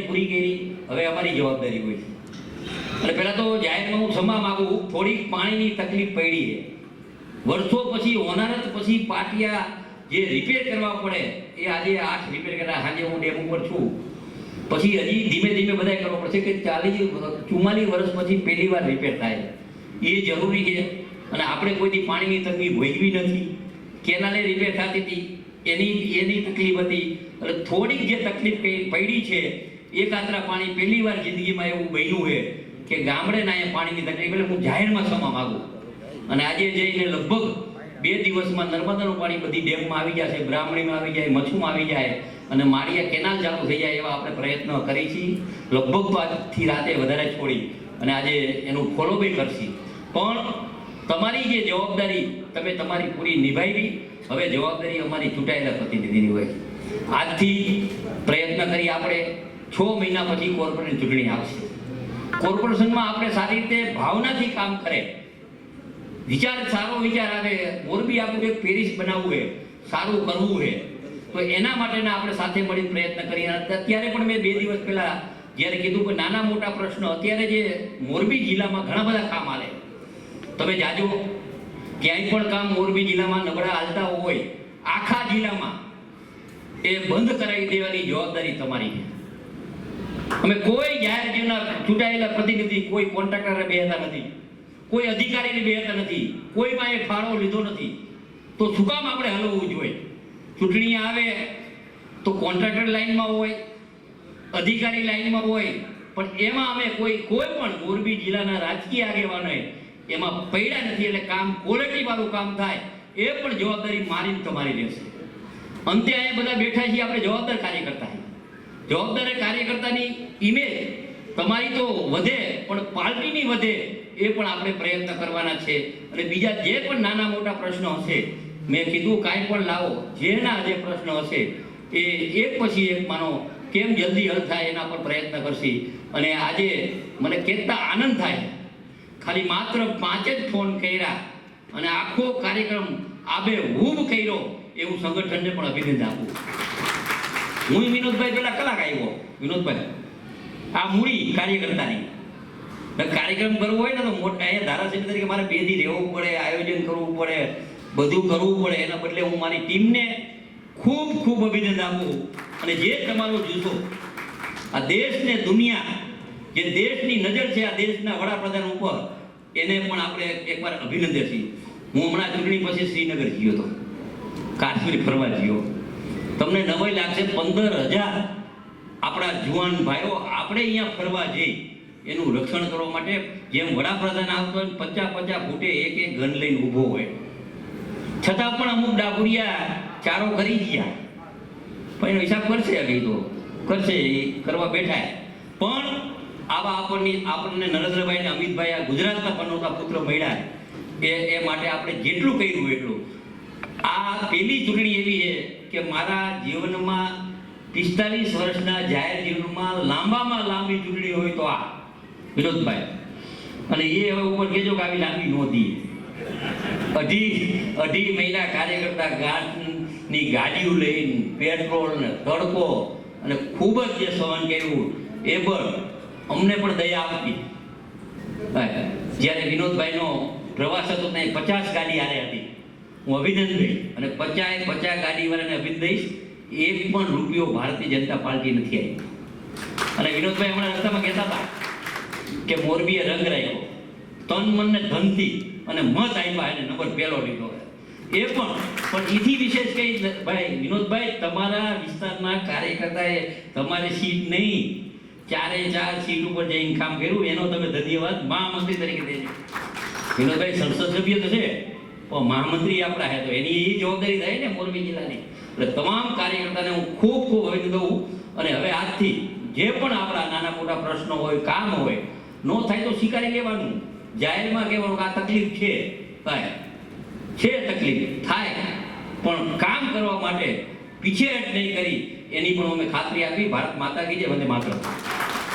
પૂરી કરી, હવે અમારી જવાબદારી હોય છે. અને પહેલાં તો જાહેરમાં હું ક્ષમા માગું થોડીક પાણીની તકલીફ પડી છે. વર્ષો પછી ઓનારત પછી પાટિયા જે રિપેર કરવા પડે, એ આજે આઠ રિપેર કર્યા. આજે હું ડેમ ઉપર છું. પછી હજી ધીમે ધીમે બધા કરવો પડશે કે ચાલીસ, ચુમ્માલીસ વર્ષ પછી પહેલી વાર રિપેર થાય એ જરૂરી છે. અને આપણે કોઈથી પાણીની તકલીફ ભોગવી નથી. કેનાલે રિપેર થતી હતી, એની એની તકલીફ હતી. એટલે થોડીક જે તકલીફ પડી છે એક આતરા પાણી પહેલી વાર જિંદગીમાં એવું બન્યું છે કે ગામડે ના પાણીની તકલીફ એટલે હું જાહેરમાં ક્ષમા માગું. અને આજે જઈને લગભગ બે દિવસમાં નર્મદાનું પાણી બધી ડેમમાં આવી જશે બ્રાહ્મણીમાં આવી જાય, મચ્છુમાં આવી જાય અને માળિયા કેનાલ ચાલુ થઈ જાય એવા આપણે પ્રયત્ન કરી છીએ. લગભગ તો આજથી રાતે વધારે છોડી અને આજે એનું ફોલો બી કરશી. પણ તમારી જે જવાબદારી તમે તમારી પૂરી નિભાવી, હવે જવાબદારી અમારી ચૂંટાયેલા પ્રતિનિધિની હોય. આજથી પ્રયત્ન કરી આપણે છ મહિના પછી કોર્પોરેટ ચૂંટણી આવશે. કોર્પોરેશનમાં આપણે સારી રીતે ભાવનાથી કામ કરે. વિચાર, સારો વિચાર આવે. મોરબી આપણું એક પેરિસ બનાવવું છે સારું કરવું છે તો એના માટેના આપણે સાથે મળી પ્રયત્ન અને અત્યારે પણ મેં બે દિવસ પહેલા જ્યારે કીધું કે નાના મોટા પ્રશ્નો, અત્યારે જે મોરબી જિલ્લામાં ઘણા બધા કામ હાલે. તમે જાજો ક્યાંય પણ કામ મોરબી જિલ્લામાં નબળા હાલતા હોય, આખા જિલ્લામાં એ બંધ કરાવી દેવાની જવાબદારી તમારી છે. અમે કોઈ જાહેર જીવના ચૂંટાયેલા પ્રતિનિધિ, કોઈ કોન્ટ્રાક્ટરને બેહતા નથી. કોઈ અધિકારીને બેહતા નથી. કોઈ પાસે ફાળો લીધો નથી. તો શું કામ આપણે હલવવું જોઈએ? ચૂંટણી આવે તો કોન્ટ્રાક્ટર લાઈનમાં હોય, અધિકારી લાઈનમાં હોય, પણ એમાં અમે કોઈ કોઈ પણ મોરબી જિલ્લાના રાજકીય આગેવાનોએ એમાં પૈડા નથી એટલે કામ ક્વોલિટી વાળું કામ થાય, એ પણ જવાબદારી મારીને તમારી રહેશે અંતે અહીંયા બધા બેઠા છીએ, આપણે જવાબદાર કાર્યકર્તા જવાબદાર કાર્યકર્તાની ઇમેજ તમારી તો વધે, પણ પાર્ટીની વધે એ પણ આપણે પ્રયત્ન કરવાના છે. અને બીજા જે પણ નાના મોટા પ્રશ્નો હશે, મેં કીધું કાંઈ પણ લાવો, જેના જે પ્રશ્નો હશે, એ એક પછી એક માનો કેમ જલ્દી હલ થાય એના પર પ્રયત્ન કરશી. અને આજે મને કેટલા આનંદ થાય. ખાલી માત્ર પાંચ જ ફોન કર્યા અને આખો કાર્યક્રમ આબે હૂબ કર્યો એવું સંગઠનને પણ અભિનંદન આપું. હું વિનોદભાઈ પેલા કલાક આવ્યો. વિનોદભાઈ, આ મૂડી કાર્યકર્તાની. કાર્યક્રમ કરવો હોય ને તો મોટા અહીંયા ધારાસભ્ય તરીકે મારે બેથી રહેવું પડે, આયોજન કરવું પડે, બધું કરવું પડે. એના બદલે હું મારી ટીમને ખૂબ ખૂબ અભિનંદન આપું અને જે તમારો જુસ્સો, આ દેશને દુનિયા, જે દેશની નજર છે, આ દેશના વડાપ્રધાન ઉપર, એને પણ આપણે એકવાર અભિનંદન છીએ હું હમણાં ચૂંટણી પછી શ્રીનગર ગયો હતો. કાશ્મીર ફરવા ગયો. તમને નવાઈ લાગશે પંદર હજાર. આપણા જુવાન ભાઈઓ આપણે અહીંયા ફરવા જઈ એનું રક્ષણ કરવા માટે જેમ વડાપ્રધાન આવતો હોય પચાસ પચાસ ફૂટે એક એક ગન લઈને ઊભો હોય. છતાં પણ અમુક ડાબુરિયા ચારો કરી ગયા. પણ એનો હિસાબ કરશે ઈ તો કરશે એ કરવા બેઠા પણ આવા આપણને આપણને નરેન્દ્રભાઈ ને અમિતભાઈ આ ગુજરાતના પનોતા પુત્ર મળ્યા એ એ માટે આપણે જેટલું કર્યું એટલું. આ પહેલી ચૂંટણી એવી છે કે મારા જીવનમાં પિસ્તાલીસ વર્ષના જાહેર જીવનમાં લાંબામાં લાંબી ચૂંટણી હોય તો આ, વિનોદભાઈ. અને એ હવે ઉપર કહેજો કે આવી લાંબી નહોતી અઢી અઢી મહિના કાર્યકર્તા ગાંઠની ગાડીઓ લઈને પેટ્રોલ ને તડકો અને ખૂબ જ જે સહન કર્યું, એ પણ અમને પણ દયા આપતી જ્યારે વિનોદભાઈનો પ્રવાસ હતો ત્યાં પચાસ ગાડી આરે હતી. હું અભિનંદન દઈશ અને પચાસ પચાસ ગાડી વાળાને અભિનંદન દઈશ. એક પણ રૂપિયો ભારતીય જનતા પાર્ટી નથી આવી અને વિનોદભાઈ હમણાં રસ્તામાં કહેતા હતા કે મોરબીએ રંગ રાખ્યો. તન મનને ધનથી અને મત આપ્યા એને નંબર પહેલો લીધો. એ પણ પણ એથી વિશેષ કઈ ભાઈ, વિનોદભાઈ, તમારા વિસ્તારના કાર્યકર્તાએ તમારી સીટ નહીં. ચારે ચાર સીટ ઉપર જઈને કામ કર્યું. એનો તમે ધન્યવાદ મહામંત્રી તરીકે દેજો. વિનોદભાઈ સંસદ સભ્ય તો છે. મહામંત્રી આપણા હે, તો એની એ જવાબદારી થાય ને મોરબી જિલ્લાની. એટલે તમામ કાર્યકર્તાને હું ખૂબ ખૂબ અભિનંદન દઉં અને હવે આજથી જે પણ આપણા નાના મોટા પ્રશ્નો હોય, કામ હોય, નો થાય તો સ્વીકારી લેવાનું. જાહેરમાં કહેવાનું કે આ તકલીફ છે કાંઈ છે તકલીફ, થાય. પણ કામ કરવા માટે પીછેહટ નહીં કરી, એની પણ અમે ખાતરી આપી. ભારત માતા કી જય, વંદે માતરમ.